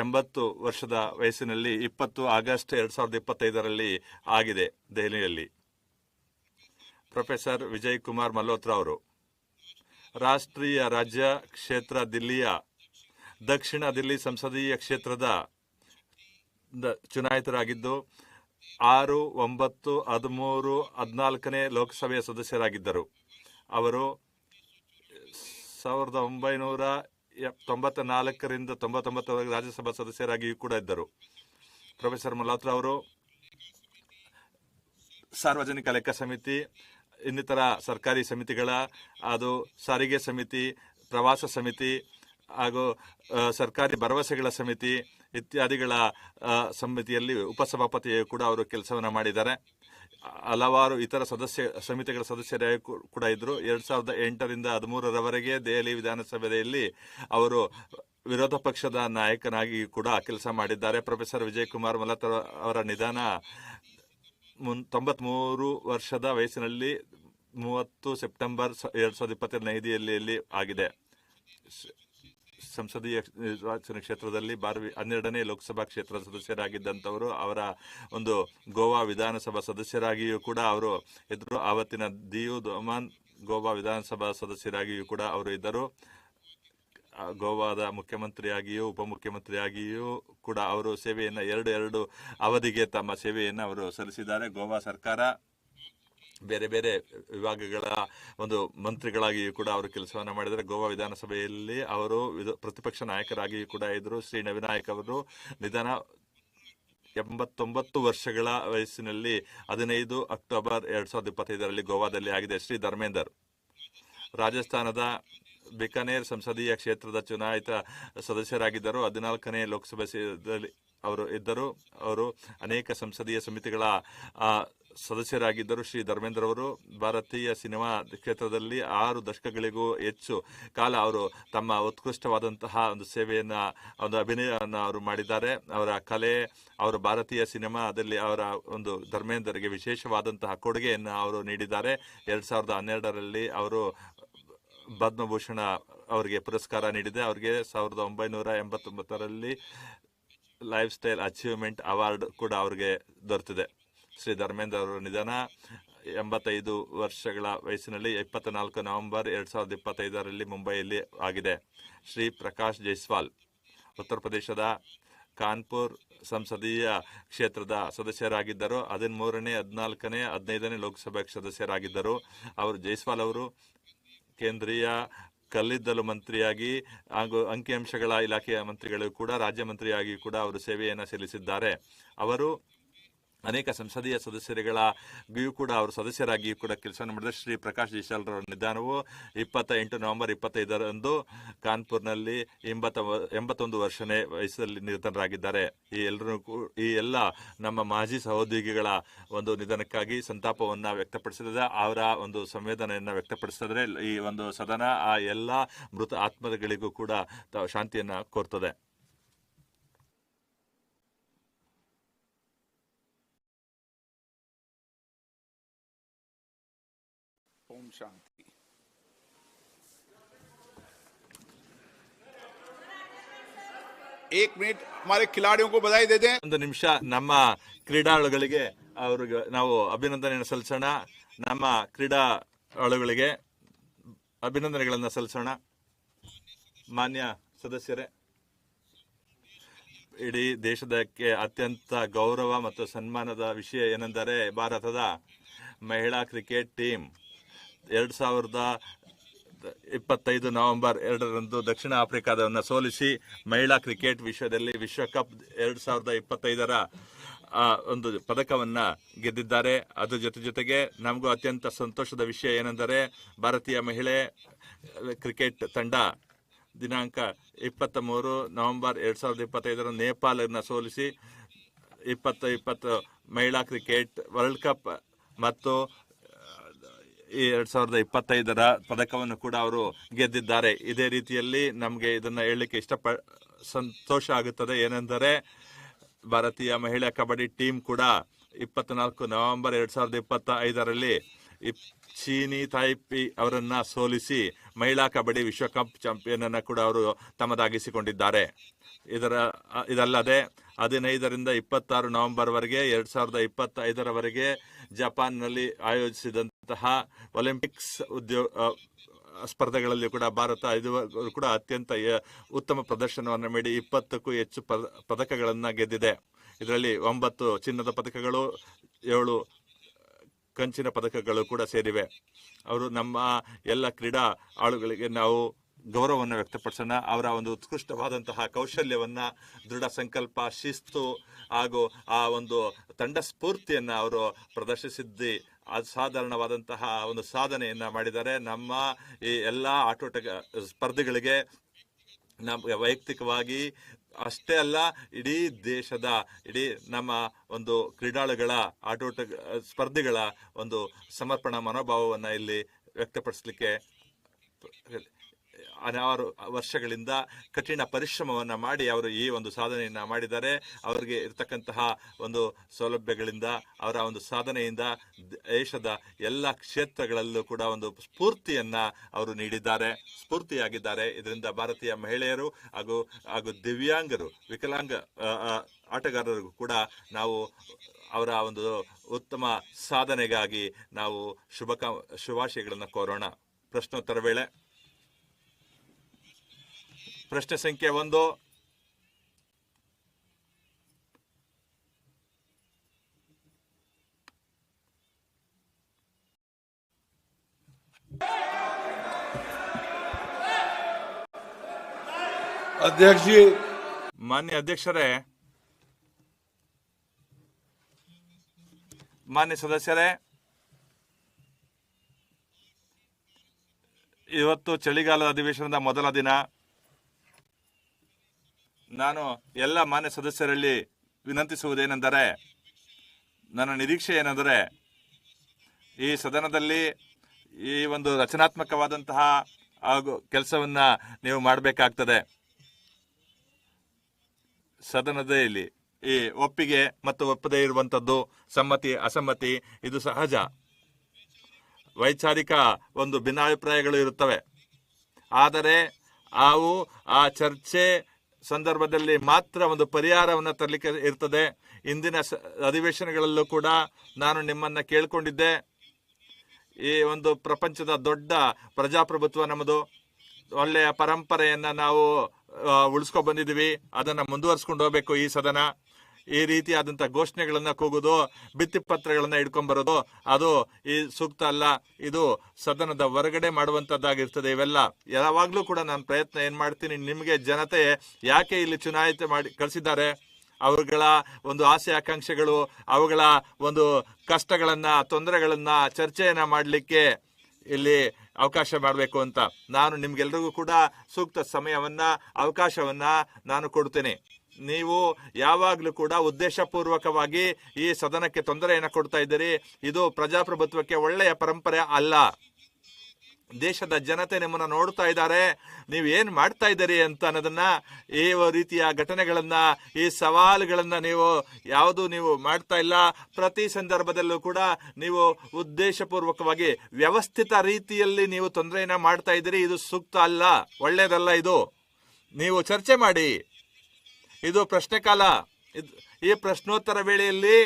ಎಂಬತ್ತು ವರ್ಷದ ವಯಸ್ಸಿನಲ್ಲಿ ಇಪ್ಪತ್ತು ಆಗಸ್ಟ್ ಎರಡು ಸಾವಿರದ ಇಪ್ಪತ್ತೈದರಲ್ಲಿ ಆಗಿದೆ ದೆಹಲಿಯಲ್ಲಿ. ಪ್ರೊಫೆಸರ್ ವಿಜಯ್ ಕುಮಾರ್ ಮಲ್ಹೋತ್ರಾ ಅವರು, ರಾಷ್ಟ್ರೀಯ ರಾಜ್ಯ ಕ್ಷೇತ್ರ ದಿಲ್ಲಿಯ ದಕ್ಷಿಣ ದಿಲ್ಲಿ ಸಂಸದೀಯ ಕ್ಷೇತ್ರದ ಚುನಾಯಿತರಾಗಿದ್ದು, ಆರು, ಒಂಬತ್ತು, ಹದಿಮೂರು, ಹದಿನಾಲ್ಕನೇ ಲೋಕಸಭೆಯ ಸದಸ್ಯರಾಗಿದ್ದರು. ಅವರು ಸಾವಿರದ ಒಂಬೈನೂರ ತೊಂಬತ್ತ ನಾಲ್ಕರಿಂದ ತೊಂಬತ್ತೊಂಬತ್ತರವರೆಗೆ ರಾಜ್ಯಸಭಾ ಸದಸ್ಯರಾಗಿಯೂ ಕೂಡ ಇದ್ದರು. ಪ್ರೊಫೆಸರ್ ಮುಲಾತ್ರ ಅವರು, ಸಾರ್ವಜನಿಕ ಲೆಕ್ಕ ಸಮಿತಿ, ಇನ್ನಿತರ ಸರ್ಕಾರಿ ಸಮಿತಿಗಳ, ಅದು ಸಾರಿಗೆ ಸಮಿತಿ, ಪ್ರವಾಸ ಸಮಿತಿ, ಹಾಗೂ ಸರ್ಕಾರಿ ಭರವಸೆಗಳ ಸಮಿತಿ ಇತ್ಯಾದಿಗಳ ಸಮಿತಿಯಲ್ಲಿ ಉಪಸಭಾಪತಿಯು ಕೂಡ ಅವರು ಕೆಲಸವನ್ನು ಮಾಡಿದ್ದಾರೆ. ಹಲವಾರು ಇತರ ಸದಸ್ಯ, ಸಮಿತಿಗಳ ಸದಸ್ಯರೇ ಕೂಡ ಇದ್ದರು ಎರಡು ಸಾವಿರದ ಎಂಟರಿಂದ ಹದಿಮೂರರವರೆಗೆ ದೆಹಲಿ ವಿಧಾನಸಭೆಯಲ್ಲಿ ಅವರು ವಿರೋಧ ಪಕ್ಷದ ನಾಯಕನಾಗಿ ಕೂಡ ಕೆಲಸ ಮಾಡಿದ್ದಾರೆ. ಪ್ರೊಫೆಸರ್ ವಿಜಯ್ ಕುಮಾರ್ ಮಲ್ಹೋತ್ರಾ ಅವರ ನಿಧನ ಮುನ್, ತೊಂಬತ್ಮೂರು ವರ್ಷದ ವಯಸ್ಸಿನಲ್ಲಿ ಮೂವತ್ತು ಸೆಪ್ಟೆಂಬರ್ ಎರಡ್ ಸಾವಿರದ ಇಪ್ಪತ್ತೆರಡನೇ ಆಗಿದೆ. ಸಂಸದೀಯ ನಿರ್ವಾಚನ ಕ್ಷೇತ್ರದಲ್ಲಿ ಬಾರ್ ಹನ್ನೆರಡನೇ ಲೋಕಸಭಾ ಕ್ಷೇತ್ರ ಸದಸ್ಯರಾಗಿದ್ದಂಥವರು, ಅವರ ಒಂದು ಗೋವಾ ವಿಧಾನಸಭಾ ಸದಸ್ಯರಾಗಿಯೂ ಕೂಡ ಅವರು ಇದ್ದರು. ಆವತ್ತಿನ ದಿಯು ದೊಮಾನ್ ಗೋವಾ ವಿಧಾನಸಭಾ ಸದಸ್ಯರಾಗಿಯೂ ಕೂಡ ಅವರು ಇದ್ದರು. ಗೋವಾದ ಮುಖ್ಯಮಂತ್ರಿಯಾಗಿಯೂ, ಉಪಮುಖ್ಯಮಂತ್ರಿಯಾಗಿಯೂ ಕೂಡ ಅವರು ಸೇವೆಯನ್ನು ಎರಡು ಎರಡು ಅವಧಿಗೆ ತಮ್ಮ ಸೇವೆಯನ್ನು ಅವರು ಸಲ್ಲಿಸಿದ್ದಾರೆ. ಗೋವಾ ಸರ್ಕಾರ ಬೇರೆ ಬೇರೆ ವಿಭಾಗಗಳ ಒಂದು ಮಂತ್ರಿಗಳಾಗಿಯೂ ಕೂಡ ಅವರು ಕೆಲಸವನ್ನು ಮಾಡಿದರೆ ಗೋವಾ ವಿಧಾನಸಭೆಯಲ್ಲಿ ಅವರು ಪ್ರತಿಪಕ್ಷ ನಾಯಕರಾಗಿಯೂ ಕೂಡ ಇದ್ದರು ಶ್ರೀ ನವಿನಾಯಕ್ ಅವರು ನಿಧನ ಎಂಬತ್ತೊಂಬತ್ತು ವರ್ಷಗಳ ವಯಸ್ಸಿನಲ್ಲಿ ಹದಿನೈದು ಅಕ್ಟೋಬರ್ ಎರಡ್ ಸಾವಿರದ ಇಪ್ಪತ್ತೈದರಲ್ಲಿ ಗೋವಾದಲ್ಲಿ ಆಗಿದೆ. ಶ್ರೀ ಧರ್ಮೇಂದರ್. ರಾಜಸ್ಥಾನದ ಬಿಕಾನೇರ್ ಸಂಸದೀಯ ಕ್ಷೇತ್ರದ ಚುನಾಯಿತ ಸದಸ್ಯರಾಗಿದ್ದರು. ಹದಿನಾಲ್ಕನೇ ಲೋಕಸಭೆ ಅವರು ಇದ್ದರು. ಅವರು ಅನೇಕ ಸಂಸದೀಯ ಸಮಿತಿಗಳ ಸದಸ್ಯರಾಗಿದ್ದರು ಶ್ರೀ ಧರ್ಮೇಂದ್ರ ಅವರು. ಭಾರತೀಯ ಸಿನಿಮಾ ಕ್ಷೇತ್ರದಲ್ಲಿ ಆರು ದಶಕಗಳಿಗೂ ಹೆಚ್ಚು ಕಾಲ ಅವರು ತಮ್ಮ ಉತ್ಕೃಷ್ಟವಾದಂತಹ ಒಂದು ಸೇವೆಯನ್ನು, ಒಂದು ಅಭಿನಯವನ್ನು ಅವರು ಮಾಡಿದ್ದಾರೆ. ಅವರ ಕಲೆ, ಅವರ ಭಾರತೀಯ ಸಿನಿಮಾದಲ್ಲಿ ಅವರ ಒಂದು ಧರ್ಮೇಂದ್ರರಿಗೆ ವಿಶೇಷವಾದಂತಹ ಕೊಡುಗೆಯನ್ನು ಅವರು ನೀಡಿದ್ದಾರೆ. ಎರಡು ಸಾವಿರದ ಹನ್ನೆರಡರಲ್ಲಿ ಅವರು ಪದ್ಮಭೂಷಣ ಅವರಿಗೆ ಪುರಸ್ಕಾರ ನೀಡಿದೆ. ಅವರಿಗೆ ಸಾವಿರದ ಒಂಬೈನೂರ ಎಂಬತ್ತೊಂಬತ್ತರಲ್ಲಿ ಲೈಫ್ ಸ್ಟೈಲ್ ಅಚೀವ್ಮೆಂಟ್ ಅವಾರ್ಡ್ ಕೂಡ ಅವರಿಗೆ ದೊರೆತಿದೆ. ಶ್ರೀ ಧರ್ಮೇಂದ್ರ ಅವರ ನಿಧನ. ಎಂಬತ್ತೈದು ವರ್ಷಗಳ ವಯಸ್ಸಿನಲ್ಲಿ ಇಪ್ಪತ್ನಾಲ್ಕು ನವೆಂಬರ್ ಎರಡ್ ಸಾವಿರದ ಇಪ್ಪತ್ತೈದರಲ್ಲಿ ಮುಂಬೈಯಲ್ಲಿ ಆಗಿದೆ. ಶ್ರೀ ಪ್ರಕಾಶ್ ಜೈಸ್ವಾಲ್, ಉತ್ತರ ಪ್ರದೇಶದ ಕಾನ್ಪುರ್ ಸಂಸದೀಯ ಕ್ಷೇತ್ರದ ಸದಸ್ಯರಾಗಿದ್ದರು. ಹದಿಮೂರನೇ ಹದಿನಾಲ್ಕನೇ, ಹದಿನೈದನೇ ಲೋಕಸಭೆ ಸದಸ್ಯರಾಗಿದ್ದರು. ಅವರು ಜೈಸ್ವಾಲ್ ಅವರು ಕೇಂದ್ರೀಯ ಕಲ್ಲಿದ್ದಲು ಮಂತ್ರಿಯಾಗಿ ಹಾಗೂ ಅಂಕಿಅಂಶಗಳ ಇಲಾಖೆಯ ಮಂತ್ರಿಗಳು ಕೂಡ, ರಾಜ್ಯ ಮಂತ್ರಿಯಾಗಿ ಕೂಡ ಅವರು ಸೇವೆಯನ್ನು ಸಲ್ಲಿಸಿದ್ದಾರೆ. ಅವರು ಅನೇಕ ಸಂಸದೀಯ ಸದಸ್ಯರುಗಳಿಗೂ ಕೂಡ ಅವರು ಸದಸ್ಯರಾಗಿಯೂ ಕೂಡ ಕೆಲಸವನ್ನು ಮಾಡಿದ ಶ್ರೀ ಪ್ರಕಾಶ್ ಜೈಸ್ವಾಲ್ ನಿಧಾನವು ಇಪ್ಪತ್ತ ಎಂಟು ನವೆಂಬರ್ ಇಪ್ಪತ್ತೈದರಂದು ಕಾನ್ಪುರ್ನಲ್ಲಿ ಎಂಬತ್ತ ಎಂಬತ್ತೊಂದು ವರ್ಷನೇ ವಯಸ್ಸಲ್ಲಿ ನಿಧನರಾಗಿದ್ದಾರೆ. ಈ ಎಲ್ಲರೂ ಈ ಎಲ್ಲ ನಮ್ಮ ಮಾಜಿ ಸಹೋದ್ಯೋಗಿಗಳ ಒಂದು ನಿಧನಕ್ಕಾಗಿ ಸಂತಾಪವನ್ನು ವ್ಯಕ್ತಪಡಿಸಿದ ಅವರ ಒಂದು ಸಂವೇದನೆಯನ್ನು ವ್ಯಕ್ತಪಡಿಸಿದ್ರೆ ಈ ಒಂದು ಸದನ ಆ ಎಲ್ಲ ಮೃತ ಆತ್ಮಗಳಿಗೂ ಕೂಡ ಶಾಂತಿಯನ್ನ ಕೋರ್ತದೆ. ಶಾಂತಿ ಏಕ್ ಮಿನಿಟ್ ಹಮಾರೆ ಖಿಲಾಡಿಯೋ ಕೋ ಬಧಾಯಿ ದೇ ದೇ ಒಂದು ನಿಮಿಷ ನಮ್ಮ ಕ್ರೀಡಾಳುಗಳಿಗೆ ಅವರಿಗೆ ನಾವು ಅಭಿನಂದನೆಯನ್ನು ಸಲ್ಲಿಸೋಣ. ನಮ್ಮ ಕ್ರೀಡಾಳುಗಳಿಗೆ ಅಭಿನಂದನೆಗಳನ್ನು ಸಲ್ಲಿಸೋಣ. ಮಾನ್ಯ ಸದಸ್ಯರೇ, ಇಡೀ ದೇಶದಕ್ಕೆ ಅತ್ಯಂತ ಗೌರವ ಮತ್ತು ಸನ್ಮಾನದ ವಿಷಯ ಏನೆಂದರೆ ಭಾರತದ ಮಹಿಳಾ ಕ್ರಿಕೆಟ್ ಟೀಮ್. ಎರಡ್ ಸಾವಿರದ ಇಪ್ಪತ್ತೈದು ನವೆಂಬರ್ ಎರಡರಂದು ದಕ್ಷಿಣ ಆಫ್ರಿಕಾದವನ್ನ ಸೋಲಿಸಿ ಮಹಿಳಾ ಕ್ರಿಕೆಟ್ ವಿಶ್ವದಲ್ಲಿ ವಿಶ್ವಕಪ್ ಎರಡು ಸಾವಿರದ ಇಪ್ಪತ್ತೈದರ ಒಂದು ಪದಕವನ್ನು ಗೆದ್ದಿದ್ದಾರೆ. ಅದರ ಜೊತೆ ಜೊತೆಗೆ ನಮಗೂ ಅತ್ಯಂತ ಸಂತೋಷದ ವಿಷಯ ಏನೆಂದರೆ ಭಾರತೀಯ ಮಹಿಳೆ ಕ್ರಿಕೆಟ್ ತಂಡ ದಿನಾಂಕ ಇಪ್ಪತ್ತ ಮೂರು ನವೆಂಬರ್ ಎರಡು ಸಾವಿರದ ಇಪ್ಪತ್ತೈದರ ನೇಪಾಳನ್ನು ಸೋಲಿಸಿ ಇಪ್ಪತ್ತು ಇಪ್ಪತ್ತು ಮಹಿಳಾ ಕ್ರಿಕೆಟ್ ವರ್ಲ್ಡ್ ಕಪ್ ಮತ್ತು ಎರಡ್ ಸಾವಿರದ ಇಪ್ಪತ್ತೈದರ ಪದಕವನ್ನು ಕೂಡ ಅವರು ಗೆದ್ದಿದ್ದಾರೆ. ಇದೇ ರೀತಿಯಲ್ಲಿ ನಮಗೆ ಇದನ್ನ ಹೇಳಲಿಕ್ಕೆ ಇಷ್ಟಪ, ಸಂತೋಷ ಆಗುತ್ತದೆ. ಏನೆಂದರೆ, ಭಾರತೀಯ ಮಹಿಳಾ ಕಬಡ್ಡಿ ಟೀಮ್ ಕೂಡ ಇಪ್ಪತ್ನಾಲ್ಕು ನವೆಂಬರ್ ಎರಡ್ ಸಾವಿರದ ಇಪ್ಪತ್ತ ಐದರಲ್ಲಿ ಚೀನಿ ತಾಯಿಪಿ ಅವರನ್ನ ಸೋಲಿಸಿ ಮಹಿಳಾ ಕಬಡ್ಡಿ ವಿಶ್ವಕಪ್ ಚಾಂಪಿಯನ್ ಅನ್ನ ಕೂಡ ಅವರು ತಮ್ಮದಾಗಿಸಿಕೊಂಡಿದ್ದಾರೆ. ಇದರ, ಇದಲ್ಲದೆ ಹದಿನೈದರಿಂದ ಇಪ್ಪತ್ತಾರು ನವೆಂಬರ್ವರೆಗೆ ಎರಡ್ ಸಾವಿರದ ಇಪ್ಪತ್ತೈದರವರೆಗೆ ಜಪಾನ್ನಲ್ಲಿ ಆಯೋಜಿಸಿದಂತಹ ಒಲಿಂಪಿಕ್ಸ್ ಉದ್ಯೋಗ ಸ್ಪರ್ಧೆಗಳಲ್ಲಿ ಕೂಡ ಭಾರತ ಇದು ಕೂಡ ಅತ್ಯಂತ ಉತ್ತಮ ಪ್ರದರ್ಶನವನ್ನು ನೀಡಿ ಇಪ್ಪತ್ತಕ್ಕೂ ಹೆಚ್ಚು ಪದ, ಪದಕಗಳನ್ನು ಗೆದ್ದಿದೆ. ಇದರಲ್ಲಿ ಒಂಬತ್ತು ಚಿನ್ನದ ಪದಕಗಳು, ಏಳು ಕಂಚಿನ ಪದಕಗಳು ಕೂಡ ಸೇರಿವೆ. ಅವರು ನಮ್ಮ ಎಲ್ಲ ಕ್ರೀಡಾ ಆಳುಗಳಿಗೆ ನಾವು ಗೌರವವನ್ನು ವ್ಯಕ್ತಪಡಿಸೋಣ. ಅವರ ಒಂದು ಉತ್ಕೃಷ್ಟವಾದಂತಹ ಕೌಶಲ್ಯವನ್ನ, ದೃಢ ಸಂಕಲ್ಪ, ಶಿಸ್ತು ಹಾಗೂ ಆ ಒಂದು ತಂಡ ಸ್ಫೂರ್ತಿಯನ್ನು ಅವರು ಪ್ರದರ್ಶಿಸಿದ್ದಿ ಅಸಾಧಾರಣವಾದಂತಹ ಒಂದು ಸಾಧನೆಯನ್ನ ಮಾಡಿದ್ದಾರೆ. ನಮ್ಮ ಈ ಎಲ್ಲ ಆಟೋಟ ಸ್ಪರ್ಧೆಗಳಿಗೆ ನಮ್ಮ ವೈಯಕ್ತಿಕವಾಗಿ ಅಷ್ಟೇ ಅಲ್ಲ, ಇಡೀ ದೇಶದ, ಇಡೀ ನಮ್ಮ ಒಂದು ಕ್ರೀಡಾಳುಗಳ ಆಟೋಟ ಸ್ಪರ್ಧೆಗಳ ಒಂದು ಸಮರ್ಪಣಾ ಮನೋಭಾವವನ್ನು ಇಲ್ಲಿ ವ್ಯಕ್ತಪಡಿಸಲಿಕ್ಕೆ ಹಲವಾರು ವರ್ಷಗಳಿಂದ ಕಠಿಣ ಪರಿಶ್ರಮವನ್ನು ಮಾಡಿ ಅವರು ಈ ಒಂದು ಸಾಧನೆಯನ್ನು ಮಾಡಿದ್ದಾರೆ. ಅವರಿಗೆ ಇರತಕ್ಕಂತಹ ಒಂದು ಸೌಲಭ್ಯಗಳಿಂದ, ಅವರ ಒಂದು ಸಾಧನೆಯಿಂದ ದೇಶದ ಎಲ್ಲ ಕ್ಷೇತ್ರಗಳಲ್ಲೂ ಕೂಡ ಒಂದು ಸ್ಫೂರ್ತಿಯನ್ನು ಅವರು ನೀಡಿದ್ದಾರೆ, ಸ್ಫೂರ್ತಿಯಾಗಿದ್ದಾರೆ. ಇದರಿಂದ ಭಾರತೀಯ ಮಹಿಳೆಯರು ಹಾಗೂ ಹಾಗೂ ದಿವ್ಯಾಂಗರು, ವಿಕಲಾಂಗ ಆಟಗಾರರಿಗೂ ಕೂಡ ನಾವು ಅವರ ಒಂದು ಉತ್ತಮ ಸಾಧನೆಗಾಗಿ ನಾವು ಶುಭಕ, ಶುಭಾಶಯಗಳನ್ನು ಕೋರೋಣ. ಪ್ರಶ್ನೋತ್ತರ ವೇಳೆ. ಪ್ರಶ್ನೆ ಸಂಖ್ಯೆ ಒಂದು. ಅಧ್ಯಕ್ಷ. ಮಾನ್ಯ ಅಧ್ಯಕ್ಷರೇ. ಮಾನ್ಯ ಸದಸ್ಯರೇ. ಇವತ್ತು ಚಳಿಗಾಲದ ಅಧಿವೇಶನದ ಮೊದಲ ದಿನ. ನಾನು ಎಲ್ಲ ಮಾನ್ಯ ಸದಸ್ಯರಲ್ಲಿ ವಿನಂತಿಸುವುದೇನೆಂದರೆ, ನನ್ನ ನಿರೀಕ್ಷೆ ಏನೆಂದರೆ, ಈ ಸದನದಲ್ಲಿ ಈ ಒಂದು ರಚನಾತ್ಮಕವಾದಂತಹ ಹಾಗೂ ಕೆಲಸವನ್ನು ನೀವು ಮಾಡಬೇಕಾಗ್ತದೆ. ಸದನದಲ್ಲಿ ಈ ಒಪ್ಪಿಗೆ ಮತ್ತು ಒಪ್ಪದೇ ಇರುವಂಥದ್ದು ಸಮ್ಮತಿ, ಅಸಮ್ಮತಿ, ಇದು ಸಹಜ. ವೈಚಾರಿಕ ಒಂದು ಭಿನ್ನಾಭಿಪ್ರಾಯಗಳು ಇರುತ್ತವೆ. ಆದರೆ, ಅವು ಆ ಚರ್ಚೆ ಸಂದರ್ಭದಲ್ಲಿ ಮಾತ್ರ ಒಂದು ಪರಿಹಾರವನ್ನು ತರಲಿಕ್ಕೆ ಇರ್ತದೆ. ಇಂದಿನ ಅಧಿವೇಶನಗಳಲ್ಲೂ ಕೂಡ ನಾನು ನಿಮ್ಮನ್ನ ಕೇಳ್ಕೊಂಡಿದ್ದೆ. ಈ ಒಂದು ಪ್ರಪಂಚದ ದೊಡ್ಡ ಪ್ರಜಾಪ್ರಭುತ್ವ ನಮ್ಮದು. ಒಳ್ಳೆಯ ಪರಂಪರೆಯನ್ನ ನಾವು ಉಳಿಸ್ಕೊ ಬಂದಿದ್ದೀವಿ. ಅದನ್ನ ಮುಂದುವರ್ಸ್ಕೊಂಡು ಹೋಗ್ಬೇಕು ಈ ಸದನ. ಈ ರೀತಿಯಾದಂಥ ಘೋಷಣೆಗಳನ್ನ ಕೂಗೋದು ಭಿತ್ತಿಪತ್ರಗಳನ್ನ ಇಟ್ಕೊಂಡ್ ಬರೋದು ಅದು ಈ ಸೂಕ್ತ ಅಲ್ಲ. ಇದು ಸದನದ ಹೊರಗಡೆ ಮಾಡುವಂಥದ್ದಾಗಿರ್ತದೆ ಇವೆಲ್ಲ. ಯಾವಾಗಲೂ ಕೂಡ ನಾನು ಪ್ರಯತ್ನ ಏನು ಮಾಡ್ತೀನಿ, ನಿಮಗೆ ಜನತೆ ಯಾಕೆ ಇಲ್ಲಿ ಚುನಾಯಿತ ಮಾಡಿ ಕಳಿಸಿದ್ದಾರೆ? ಅವುಗಳ ಒಂದು ಆಸೆ ಆಕಾಂಕ್ಷೆಗಳು, ಅವುಗಳ ಒಂದು ಕಷ್ಟಗಳನ್ನ, ತೊಂದರೆಗಳನ್ನ, ಚರ್ಚೆಯನ್ನ ಮಾಡಲಿಕ್ಕೆ ಇಲ್ಲಿ ಅವಕಾಶ ಮಾಡಬೇಕು ಅಂತ. ನಾನು ನಿಮ್ಗೆಲ್ರಿಗೂ ಕೂಡ ಸೂಕ್ತ ಸಮಯವನ್ನ, ಅವಕಾಶವನ್ನ ನಾನು ಕೊಡ್ತೇನೆ. ನೀವು ಯಾವಾಗಲೂ ಕೂಡ ಉದ್ದೇಶಪೂರ್ವಕವಾಗಿ ಈ ಸದನಕ್ಕೆ ತೊಂದರೆಯನ್ನು ಕೊಡ್ತಾ ಇದ್ದೀರಿ. ಇದು ಪ್ರಜಾಪ್ರಭುತ್ವಕ್ಕೆ ಒಳ್ಳೆಯ ಪರಂಪರೆ ಅಲ್ಲ. ದೇಶದ ಜನತೆ ನಿಮ್ಮನ್ನ ನೋಡ್ತಾ ಇದ್ದಾರೆ. ನೀವು ಏನು ಮಾಡ್ತಾ ಇದ್ದೀರಿ ಅಂತ ಅನ್ನೋದನ್ನ, ಈ ರೀತಿಯ ಘಟನೆಗಳನ್ನ, ಈ ಸವಾಲುಗಳನ್ನ ನೀವು ಯಾವುದು ನೀವು ಮಾಡ್ತಾ ಇಲ್ಲ. ಪ್ರತಿ ಸಂದರ್ಭದಲ್ಲೂ ಕೂಡ ನೀವು ಉದ್ದೇಶಪೂರ್ವಕವಾಗಿ ವ್ಯವಸ್ಥಿತ ರೀತಿಯಲ್ಲಿ ನೀವು ತೊಂದರೆಯನ್ನ ಮಾಡ್ತಾ ಇದ್ದೀರಿ. ಇದು ಸೂಕ್ತ ಅಲ್ಲ. ಒಳ್ಳೆಯದಲ್ಲ ಇದು. ನೀವು ಚರ್ಚೆ ಮಾಡಿ. ಇದು ಪ್ರಶ್ನೆ ಕಾಲ. ಇದು ಈ ಪ್ರಶ್ನೋತ್ತರ ವೇಳೆಯಲ್ಲಿ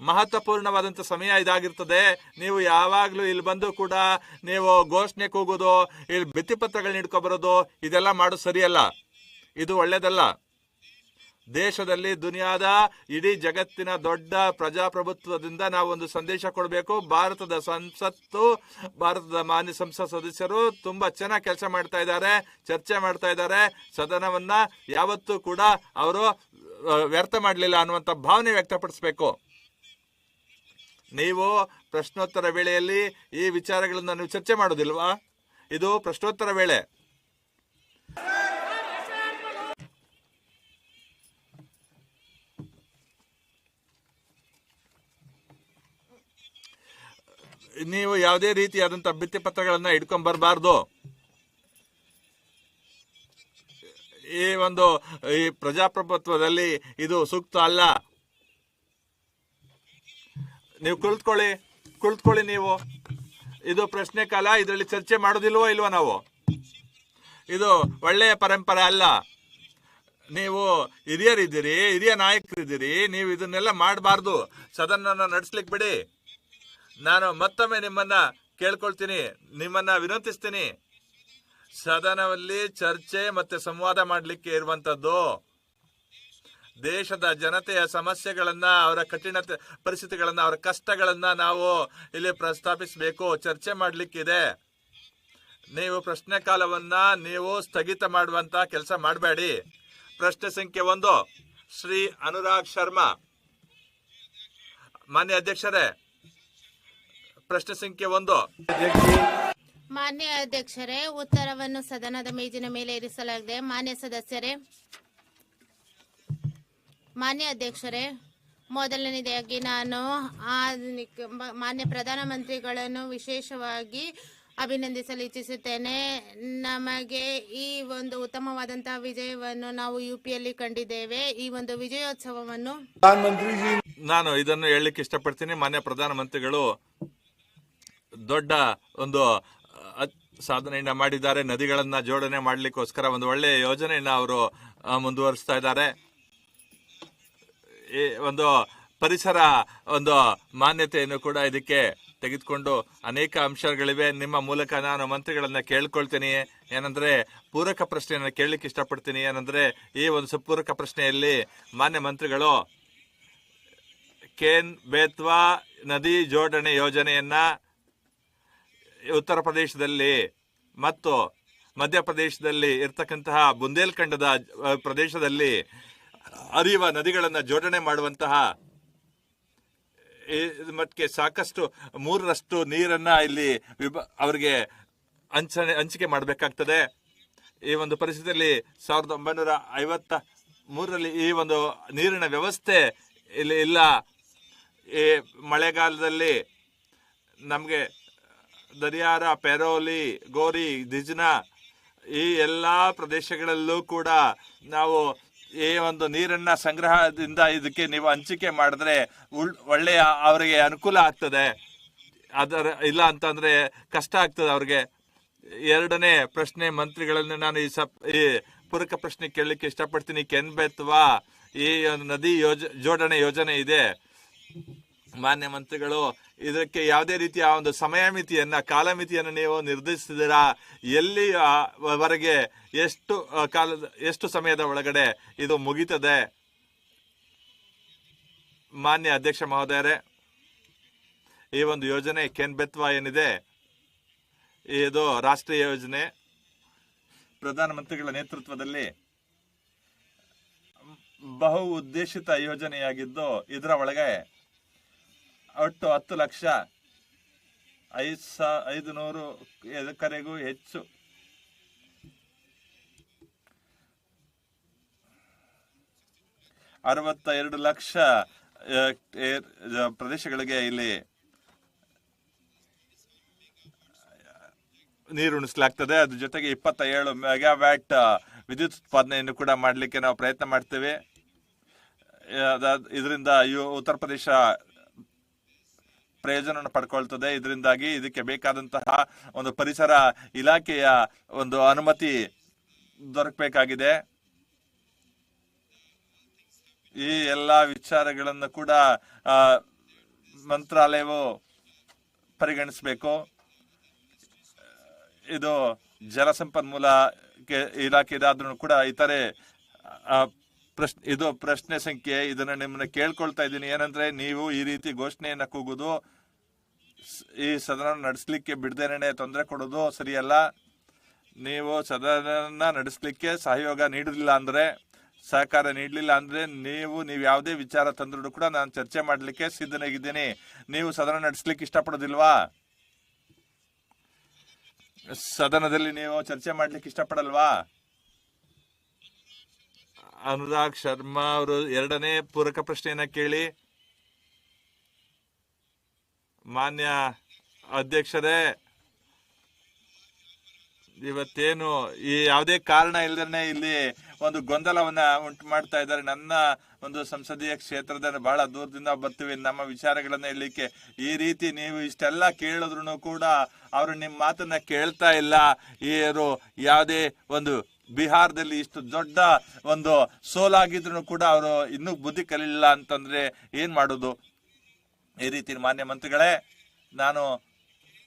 ಮಹತ್ವಪೂರ್ಣವಾದಂಥ ಸಮಯ ಇದಾಗಿರ್ತದೆ. ನೀವು ಯಾವಾಗಲೂ ಇಲ್ಲಿ ಬಂದು ಕೂಡ ನೀವು ಘೋಷಣೆ ಕೂಗೋದು ಇಲ್ಲಿ ಭಿತ್ತಿಪತ್ರಗಳನ್ನ ಹಿಡ್ಕೊಬರೋದು ಇದೆಲ್ಲ ಮಾಡೋದು ಸರಿಯಲ್ಲ. ಇದು ಒಳ್ಳೇದಲ್ಲ. ದೇಶದಲ್ಲಿ ದುನಿಯಾದ ಇಡೀ ಜಗತ್ತಿನ ದೊಡ್ಡ ಪ್ರಜಾಪ್ರಭುತ್ವದಿಂದ ನಾವು ಒಂದು ಸಂದೇಶ ಕೊಡಬೇಕು. ಭಾರತದ ಸಂಸತ್ತು, ಭಾರತದ ಮಾನ್ಯ ಸಂಸತ್ ಸದಸ್ಯರು ತುಂಬಾ ಚೆನ್ನಾಗಿ ಕೆಲಸ ಮಾಡ್ತಾ ಇದ್ದಾರೆ, ಚರ್ಚೆ ಮಾಡ್ತಾ ಇದ್ದಾರೆ. ಸದನವನ್ನ ಯಾವತ್ತೂ ಕೂಡ ಅವರು ವ್ಯರ್ಥ ಮಾಡಲಿಲ್ಲ ಅನ್ನುವಂಥ ಭಾವನೆ ವ್ಯಕ್ತಪಡಿಸಬೇಕು. ನೀವು ಪ್ರಶ್ನೋತ್ತರ ವೇಳೆಯಲ್ಲಿ ಈ ವಿಚಾರಗಳನ್ನು ನೀವು ಚರ್ಚೆ ಮಾಡೋದಿಲ್ವಾ? ಇದು ಪ್ರಶ್ನೋತ್ತರ ವೇಳೆ. ನೀವು ಯಾವುದೇ ರೀತಿಯಾದಂಥ ಭಿತ್ತಿಪತ್ರಗಳನ್ನ ಇಟ್ಕೊಂಡ್ ಬರಬಾರ್ದು ಈ ಒಂದು, ಈ ಪ್ರಜಾಪ್ರಭುತ್ವದಲ್ಲಿ ಇದು ಸೂಕ್ತ ಅಲ್ಲ. ನೀವು ಕುಳಿತುಕೊಳ್ಳಿ ಕುಳಿತುಕೊಳ್ಳಿ ನೀವು. ಇದು ಪ್ರಶ್ನೆ ಕಾಲ, ಇದರಲ್ಲಿ ಚರ್ಚೆ ಮಾಡೋದಿಲ್ವೋ ಇಲ್ವೋ ನಾವು? ಇದು ಒಳ್ಳೆಯ ಪರಂಪರೆ ಅಲ್ಲ. ನೀವು ಹಿರಿಯರಿದ್ದೀರಿ, ಹಿರಿಯ ನಾಯಕರಿದ್ದೀರಿ, ನೀವು ಇದನ್ನೆಲ್ಲ ಮಾಡಬಾರ್ದು. ಸದನನ ನಡೆಸ್ಲಿಕ್ಕೆ ಬಿಡಿ. ನಾನು ಮತ್ತೊಮ್ಮೆ ನಿಮ್ಮನ್ನ ಕೇಳ್ಕೊಳ್ತೀನಿ, ನಿಮ್ಮನ್ನ ವಿನಂತಿಸ್ತೀನಿ. ಸದನದಲ್ಲಿ ಚರ್ಚೆ ಮತ್ತೆ ಸಂವಾದ ಮಾಡಲಿಕ್ಕೆ ಇರುವಂತದ್ದು ದೇಶದ ಜನತೆಯ ಸಮಸ್ಯೆಗಳನ್ನ, ಅವರ ಕಠಿಣ ತ- ಪರಿಸ್ಥಿತಿಗಳನ್ನ, ಅವರ ಕಷ್ಟಗಳನ್ನ ನಾವು ಇಲ್ಲಿ ಪ್ರಸ್ತಾಪಿಸಬೇಕು, ಚರ್ಚೆ ಮಾಡಲಿಕ್ಕಿದೆ. ನೀವು ಪ್ರಶ್ನೆ ಕಾಲವನ್ನ ನೀವು ಸ್ಥಗಿತ ಮಾಡುವಂತ ಕೆಲಸ ಮಾಡಬೇಡಿ. ಪ್ರಶ್ನೆ ಸಂಖ್ಯೆ ಒಂದು, ಶ್ರೀ ಅನುರಾಗ್ ಶರ್ಮಾ. ಮಾನ್ಯ ಅಧ್ಯಕ್ಷರೇ ಪ್ರಶ್ನೆ ಸಂಖ್ಯೆ ಒಂದು. ಮಾನ್ಯ ಅಧ್ಯಕ್ಷರೇ ಉತ್ತರವನ್ನು ಸದನದ ಮೇಜಿನ ಮೇಲೆ ಇರಿಸಲಾಗಿದೆ. ಮಾನ್ಯ ಸದಸ್ಯರೇ ಮಾನ್ಯ ಅಧ್ಯಕ್ಷರೇ ಮೊದಲನೇದಾಗಿ ನಾನು ಆಧುನಿಕ ಮಾನ್ಯ ಪ್ರಧಾನಮಂತ್ರಿಗಳನ್ನು ವಿಶೇಷವಾಗಿ ಅಭಿನಂದಿಸಲು ಇಚ್ಛಿಸುತ್ತೇನೆ. ನಮಗೆ ಈ ಒಂದು ಉತ್ತಮವಾದಂತಹ ವಿಜಯವನ್ನು ನಾವು ಯು ಪಿಯಲ್ಲಿ ಕಂಡಿದ್ದೇವೆ. ಈ ಒಂದು ವಿಜಯೋತ್ಸವವನ್ನು ನಾನು ಇದನ್ನು ಹೇಳಲಿಕ್ಕೆ ಇಷ್ಟಪಡ್ತೀನಿ. ಮಾನ್ಯ ಪ್ರಧಾನಮಂತ್ರಿಗಳು ದೊಡ್ಡ ಒಂದು ಸಾಧನೆಯನ್ನ ಮಾಡಿದ್ದಾರೆ. ನದಿಗಳನ್ನ ಜೋಡಣೆ ಮಾಡಲಿಕ್ಕೋಸ್ಕರ ಒಂದು ಒಳ್ಳೆಯ ಯೋಜನೆಯನ್ನ ಅವರು ಮುಂದುವರಿಸ್ತಾ ಇದ್ದಾರೆ. ಒಂದು ಪರಿಸರ, ಒಂದು ಮಾನ್ಯತೆಯನ್ನು ಕೂಡ ಇದಕ್ಕೆ ತೆಗೆದುಕೊಂಡು ಅನೇಕ ಅಂಶಗಳಿವೆ. ನಿಮ್ಮ ಮೂಲಕ ನಾನು ಮಂತ್ರಿಗಳನ್ನ ಕೇಳ್ಕೊಳ್ತೀನಿ. ಏನಂದ್ರೆ, ಪೂರಕ ಪ್ರಶ್ನೆಯನ್ನು ಕೇಳಲಿಕ್ಕೆ ಇಷ್ಟಪಡ್ತೀನಿ. ಏನಂದ್ರೆ, ಈ ಒಂದು ಪೂರಕ ಪ್ರಶ್ನೆಯಲ್ಲಿ ಮಾನ್ಯ ಮಂತ್ರಿಗಳು, ಕೇನ್ ಬೇತ್ವಾ ನದಿ ಜೋಡಣೆ ಯೋಜನೆಯನ್ನ ಉತ್ತರ ಪ್ರದೇಶದಲ್ಲಿ ಮತ್ತು ಮಧ್ಯಪ್ರದೇಶದಲ್ಲಿ ಇರ್ತಕ್ಕಂತಹ ಬುಂದೇಲ್ಖಂಡದ ಪ್ರದೇಶದಲ್ಲಿ ಹರಿಯುವ ನದಿಗಳನ್ನು ಜೋಡಣೆ ಮಾಡುವಂತಹ ಮಟ್ಟಿಗೆ ಸಾಕಷ್ಟು ಮೂರರಷ್ಟು ನೀರನ್ನ ಇಲ್ಲಿ ವಿಭ, ಅವರಿಗೆ ಹಂಚನೆ ಹಂಚಿಕೆ ಮಾಡಬೇಕಾಗ್ತದೆ. ಈ ಒಂದು ಪರಿಸ್ಥಿತಿಯಲ್ಲಿ ಸಾವಿರದ ಒಂಬೈನೂರ ಐವತ್ತ ಮೂರರಲ್ಲಿ ಈ ಒಂದು ನೀರಿನ ವ್ಯವಸ್ಥೆ ಇಲ್ಲಿ ಇಲ್ಲ. ಈ ಮಳೆಗಾಲದಲ್ಲಿ ನಮಗೆ ದರಿಯಾರ ಪೆರೋಲಿ, ಗೋರಿ, ದಿಜ್ನ ಈ ಎಲ್ಲ ಪ್ರದೇಶಗಳಲ್ಲೂ ಕೂಡ ನಾವು ಈ ಒಂದು ನೀರನ್ನ ಸಂಗ್ರಹದಿಂದ ಇದಕ್ಕೆ ನೀವು ಹಂಚಿಕೆ ಮಾಡಿದ್ರೆ ಒಳ್ಳೆಯ ಅವರಿಗೆ ಅನುಕೂಲ ಆಗ್ತದೆ. ಅದರ, ಇಲ್ಲ ಅಂತಂದ್ರೆ ಕಷ್ಟ ಆಗ್ತದೆ ಅವ್ರಿಗೆ. ಎರಡನೇ ಪ್ರಶ್ನೆ ಮಂತ್ರಿಗಳನ್ನು ನಾನು ಈ ಸಪ್, ಈ ಪೂರಕ ಪ್ರಶ್ನೆ ಕೇಳಲಿಕ್ಕೆ ಇಷ್ಟಪಡ್ತೀನಿ. ಕೆನ್ಬೆತ್ವಾ ಈ ಒಂದು ನದಿ ಯೋಜ, ಜೋಡಣೆ ಯೋಜನೆ ಇದೆ. ಮಾನ್ಯ ಮಂತ್ರಿಗಳು, ಇದಕ್ಕೆ ಯಾವುದೇ ರೀತಿಯ ಒಂದು ಸಮಯ ಮಿತಿಯನ್ನ ಕಾಲಮಿತಿಯನ್ನು ನೀವು ನಿರ್ಧರಿಸಿದಿರಾ ಎಲ್ಲಿ ವರೆಗೆ ಎಷ್ಟು ಕಾಲದ, ಎಷ್ಟು ಸಮಯದ ಒಳಗಡೆ ಇದು ಮುಗೀತದೆ? ಮಾನ್ಯ ಅಧ್ಯಕ್ಷ ಮಹೋದಯರೇ, ಈ ಒಂದು ಯೋಜನೆ ಕೆನ್ ಬೆತ್ವ ಏನಿದೆ? ಇದು ರಾಷ್ಟ್ರೀಯ ಯೋಜನೆ. ಪ್ರಧಾನಮಂತ್ರಿಗಳ ನೇತೃತ್ವದಲ್ಲಿ ಬಹು ಉದ್ದೇಶಿತ ಯೋಜನೆಯಾಗಿದ್ದು, ಇದರ ಒಳಗೆ ಒಟ್ಟು ಹತ್ತು ಲಕ್ಷ. ಐದು ಸಾ ಐದು ನೂರು ಎಕರೆಗೂ ಹೆಚ್ಚು. ಅರವತ್ತ ಎರಡು ಲಕ್ಷ ಪ್ರದೇಶಗಳಿಗೆ ಇಲ್ಲಿ ನೀರು ಉಣಿಸಲಾಗ್ತದೆ. ಅದ್ರ ಜೊತೆಗೆ ಇಪ್ಪತ್ತ ಏಳು ಮೆಗಾವ್ಯಾಟ್ ವಿದ್ಯುತ್ ಉತ್ಪಾದನೆಯನ್ನು ಕೂಡ ಮಾಡಲಿಕ್ಕೆ ನಾವು ಪ್ರಯತ್ನ ಮಾಡ್ತೇವೆ. ಇದರಿಂದ ಉತ್ತರ ಪ್ರದೇಶ ಪ್ರಯೋಜನವನ್ನು ಪಡ್ಕೊಳ್ತದೆ. ಇದರಿಂದಾಗಿ ಇದಕ್ಕೆ ಬೇಕಾದಂತಹ ಒಂದು ಪರಿಸರ ಇಲಾಖೆಯ ಒಂದು ಅನುಮತಿ ದೊರಕಬೇಕಾಗಿದೆ. ಈ ಎಲ್ಲ ವಿಚಾರಗಳನ್ನು ಕೂಡ ಮಂತ್ರಾಲಯವು ಪರಿಗಣಿಸಬೇಕು. ಇದು ಜಲಸಂಪನ್ಮೂಲ ಇಲಾಖೆ ಇದಾದ್ರೂ ಕೂಡ ಇತರೆ ಪ್ರಶ್ನೆ, ಇದು ಪ್ರಶ್ನೆ ಸಂಖ್ಯೆ ಇದನ್ನ ನಿಮ್ಮನ್ನ ಕೇಳ್ಕೊಳ್ತಾ ಇದ್ದೀನಿ. ಏನಂದ್ರೆ ನೀವು ಈ ರೀತಿ ಘೋಷಣೆಯನ್ನ ಕೂಗುದು ಈ ಸದನ ನಡೆಸಲಿಕ್ಕೆ ಬಿಡದೇನೆ ತೊಂದರೆ ಕೊಡೋದು ಸರಿಯಲ್ಲ. ನೀವು ಸದನ ನಡೆಸಲಿಕ್ಕೆ ಸಹಯೋಗ ನೀಡಲಿಲ್ಲ ಅಂದ್ರೆ, ಸಹಕಾರ ನೀಡಲಿಲ್ಲ ಅಂದ್ರೆ ನೀವು ನೀವು ಯಾವುದೇ ವಿಚಾರ ತಂದ್ರು ಕೂಡ ನಾನು ಚರ್ಚೆ ಮಾಡಲಿಕ್ಕೆ ಸಿದ್ಧನಾಗಿದ್ದೀನಿ. ನೀವು ಸದನ ನಡೆಸಲಿಕ್ಕೆ ಇಷ್ಟಪಡೋದಿಲ್ವಾ? ಸದನದಲ್ಲಿ ನೀವು ಚರ್ಚೆ ಮಾಡ್ಲಿಕ್ಕೆ ಇಷ್ಟಪಡಲ್ವಾ? ಅನುರಾಗ್ ಶರ್ಮಾ ಅವರು ಎರಡನೇ ಪೂರಕ ಪ್ರಶ್ನೆಯನ್ನ ಕೇಳಿ. ಮಾನ್ಯ ಅಧ್ಯಕ್ಷರೇ, ಇವತ್ತೇನು ಈ ಯಾವುದೇ ಕಾರಣ ಇಲ್ಲದೇ ಇಲ್ಲಿ ಒಂದು ಗೊಂದಲವನ್ನ ಉಂಟು ಮಾಡ್ತಾ ಇದ್ದಾರೆ. ನನ್ನ ಒಂದು ಸಂಸದೀಯ ಕ್ಷೇತ್ರದ ಬಹಳ ದೂರದಿಂದ ಬರ್ತೀವಿ. ನಮ್ಮ ವಿಚಾರಗಳನ್ನ ಹೇಳಲಿಕ್ಕೆ ಈ ರೀತಿ ನೀವು ಇಷ್ಟೆಲ್ಲ ಕೇಳಿದ್ರು ಕೂಡ ಅವರು ನಿಮ್ಮ ಮಾತನ್ನ ಕೇಳ್ತಾ ಇಲ್ಲ. ಇವರು ಯಾವುದೇ ಒಂದು ಬಿಹಾರದಲ್ಲಿ ಇಷ್ಟು ದೊಡ್ಡ ಒಂದು ಸೋಲಾಗಿದ್ರು ಕೂಡ ಅವರು ಇನ್ನೂ ಬುದ್ಧಿ ಕಲಿಲಿಲ್ಲ ಅಂತಂದ್ರೆ ಏನ್ ಮಾಡೋದು? ಈ ರೀತಿ ಮಾನ್ಯ ಮಂತ್ರಿಗಳೇ, ನಾನು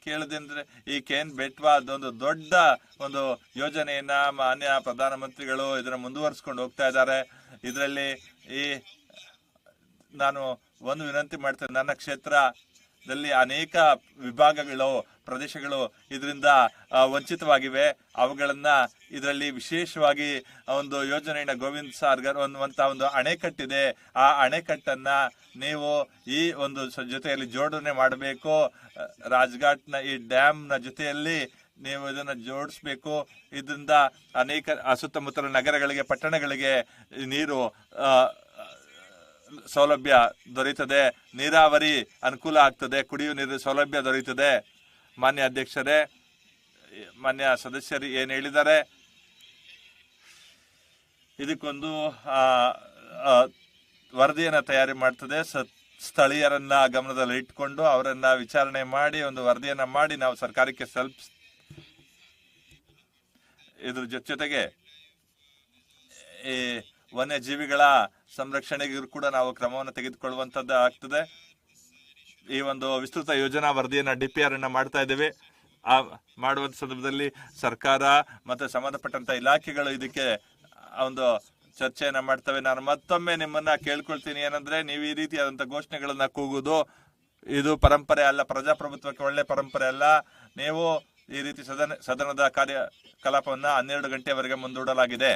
ಕೇಳದಂದ್ರೆ ಈ ಕೇನ್ ಬೆಟ್ವಾ ಅದೊಂದು ದೊಡ್ಡ ಒಂದು ಯೋಜನೆಯನ್ನ ಮಾನ್ಯ ಪ್ರಧಾನಮಂತ್ರಿಗಳು ಇದನ್ನ ಮುಂದುವರಿಸ್ಕೊಂಡು ಹೋಗ್ತಾ ಇದ್ದಾರೆ. ಇದರಲ್ಲಿ ಈ ನಾನು ಒಂದು ವಿನಂತಿ ಮಾಡ್ತೇನೆ, ನನ್ನ ಕ್ಷೇತ್ರದಲ್ಲಿ ಅನೇಕ ವಿಭಾಗಗಳು, ಪ್ರದೇಶಗಳು ಇದರಿಂದ ವಂಚಿತವಾಗಿವೆ. ಅವುಗಳನ್ನ ಇದರಲ್ಲಿ ವಿಶೇಷವಾಗಿ ಒಂದು ಯೋಜನೆಯನ್ನ ಗೋವಿಂದ್ ಸಾರ್ಗರ್ ಅನ್ನುವಂತ ಒಂದು ಅಣೆಕಟ್ಟಿದೆ. ಆ ಅಣೆಕಟ್ಟನ್ನ ನೀವು ಈ ಒಂದು ಜೊತೆಯಲ್ಲಿ ಜೋಡಣೆ ಮಾಡಬೇಕು. ರಾಜ್ಘಾಟ್ನ ಈ ಡ್ಯಾಮ್ನ ಜೊತೆಯಲ್ಲಿ ನೀವು ಇದನ್ನ ಜೋಡಿಸ್ಬೇಕು. ಇದರಿಂದ ಅನೇಕ ಸುತ್ತಮುತ್ತಲ ನಗರಗಳಿಗೆ, ಪಟ್ಟಣಗಳಿಗೆ ನೀರು ಸೌಲಭ್ಯ ದೊರೀತದೆ, ನೀರಾವರಿ ಅನುಕೂಲ ಆಗ್ತದೆ ಕುಡಿಯುವ ನೀರು ಸೌಲಭ್ಯ ದೊರೀತದೆ. ಮಾನ್ಯ ಅಧ್ಯಕ್ಷರೇ, ಮಾನ್ಯ ಸದಸ್ಯರು ಏನು ಹೇಳಿದ್ದಾರೆ? ಇದಕ್ಕೊಂದು ವರದಿಯನ್ನ ತಯಾರಿ ಮಾಡ್ತದೆ. ಸ- ಸ್ಥಳೀಯರನ್ನ ಗಮನದಲ್ಲಿ ಇಟ್ಕೊಂಡು ಅವರನ್ನ ವಿಚಾರಣೆ ಮಾಡಿ, ಒಂದು ವರದಿಯನ್ನ ಮಾಡಿ ನಾವು ಸರ್ಕಾರಕ್ಕೆ ಸ್ವಲ್ಪ ಇದ್ರ ಜೊತೆ ಜೊತೆಗೆ, ಈ ವನ್ಯಜೀವಿಗಳ ಸಂರಕ್ಷಣೆಗೂ ಕೂಡ ನಾವು ಕ್ರಮವನ್ನು ತೆಗೆದುಕೊಳ್ಳುವಂತದ್ದು ಆಗ್ತದೆ. ಈ ಒಂದು ವಿಸ್ತೃತ ಯೋಜನಾ ವರದಿಯನ್ನು ಡಿ ಪಿ ಆರ್ ಅನ್ನ ಮಾಡ್ತಾ ಇದ್ದೇವೆ. ಆ, ಮಾಡುವಂತ ಸಂದರ್ಭದಲ್ಲಿ ಸರ್ಕಾರ ಮತ್ತು ಸಂಬಂಧಪಟ್ಟಂಥ ಇಲಾಖೆಗಳು ಇದಕ್ಕೆ ಒಂದು ಚರ್ಚೆಯನ್ನು ಮಾಡ್ತವೆ. ನಾನು ಮತ್ತೊಮ್ಮೆ ನಿಮ್ಮನ್ನ ಕೇಳ್ಕೊಳ್ತೀನಿ. ಏನಂದ್ರೆ ನೀವು ಈ ರೀತಿಯಾದಂತ ಘೋಷಣೆಗಳನ್ನು ಕೂಗುವುದು ಇದು ಪರಂಪರೆ ಅಲ್ಲ, ಪ್ರಜಾಪ್ರಭುತ್ವಕ್ಕೆ ಒಳ್ಳೆ ಪರಂಪರೆ ಅಲ್ಲ. ನೀವು ಈ ರೀತಿ ಸದನ, ಸದನದ ಕಾರ್ಯ ಕಲಾಪವನ್ನ ಹನ್ನೆರಡು ಗಂಟೆವರೆಗೆ ಮುಂದೂಡಲಾಗಿದೆ.